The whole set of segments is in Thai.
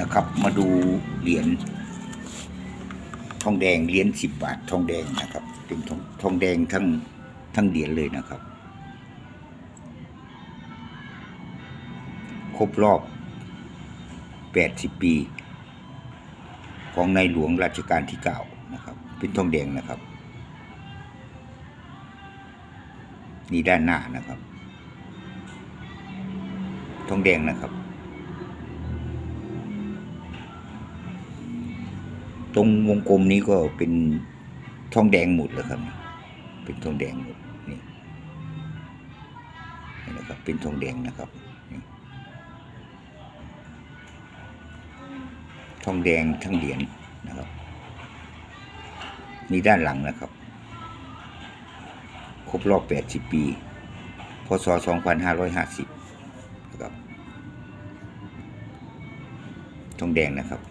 นะครับ มาดูเหรียญทองแดงเหรียญสิบบาททองแดงนะครับ เป็นทองทองแดงทั้งทั้งเหรียญเลยนะครับ ครบรอบแปดสิบปี ของในหลวงรัชกาลที่เก้านะครับ เป็นทองแดงนะครับนี่ด้านหน้านะครับ ทองแดงนะครับ ตรงวงกลมนี้ก็เป็นทองแดงหมดเลยครับ เป็นทองแดงหมดนี่นะครับ เป็นทองแดงนะครับทองแดงทั้งเหรียญนะครับนี่ด้านหลังนะครับ ครบรอบ 80 ปี พศ 2550 นะครับ ทองแดงนะครับ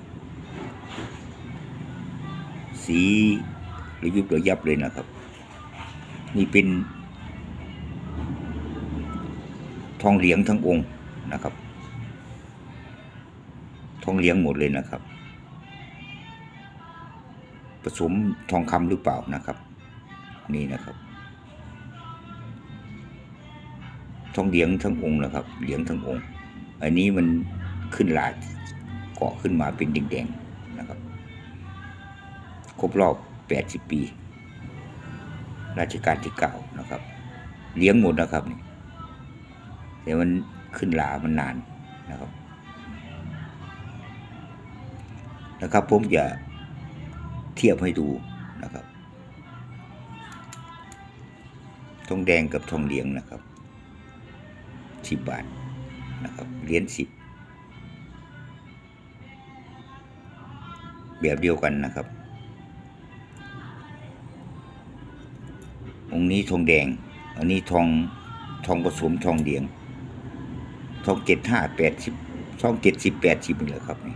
สีหระยุบระยับเลยนะครับ นี่เป็น ทองเหลียงทั้งองค์นะครับ ทองเหลียงหมดเลยนะครับ ผสมทองคำหรือเปล่านะครับ นี่นะครับ ทองเหลียงทั้งองค์นะครับ เหลียงทั้งองค์ อันนี้มันขึ้นลายเกาะขึ้นมาเป็นแดงๆ ครบรอบ 80 ปี ราชการที่เก้านะครับ เลี้ยงหมดนะครับนี่แต่มันขึ้นลามันนานนะครับ นะครับผมจะเทียบให้ดูนะครับทองแดงกับทองเหลียงนะครับสิบบาทนะครับเหรียญสิบแบบเดียวกันนะครับ องค์นี้ทองแดง อันนี้ทองทองผสมทองเหลียง ทองเจ็ดห้าแปดสิบทองเจ็ดสิบแปดสิบนี่แหละครับนี่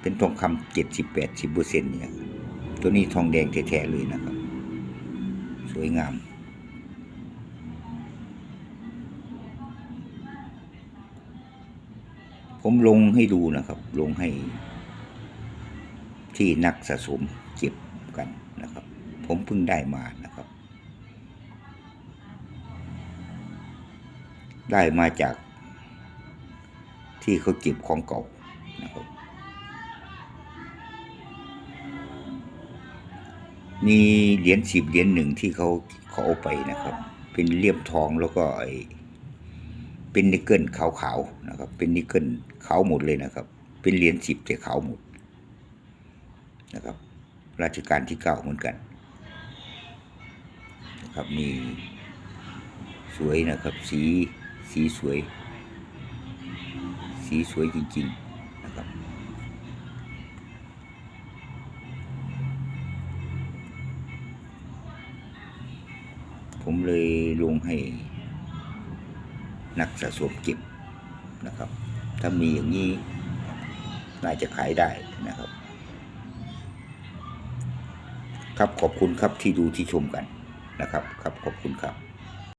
เป็นทองคำเจ็ดสิบแปดสิบเปอร์เซ็นต์เนี่ยตัวนี้ทองแดงแท้ๆเลยนะครับ สวยงามผมลงให้ดูนะครับ ลงให้ที่นักสะสมเก็บกันนะครับ ผมเพิ่งได้มานะครับ ได้มาจากที่เขาเก็บของเก่านะครับมีเหรียญสิบเหรียญหนึ่งที่เขาเขาเอาไปนะครับ เป็นเลี่ยมทองแล้วก็ไอเป็นนิกเกิลขาวๆนะครับ เป็นนิกเกิลขาวหมดเลยนะครับ เป็นเหรียญสิบแต่ขาวหมดนะครับ ราชการที่เก้าเหมือนกัน นะครับนี่สวยนะครับ สีสีสวย สีสวยจริง ๆ นะครับ ผมเลยลงให้นักสะสมเก็บนะครับ ถ้ามีอย่างนี้ น่าจะขายได้นะครับ ครับขอบคุณครับที่ดูที่ชมกัน นะครับครับขอบคุณครับ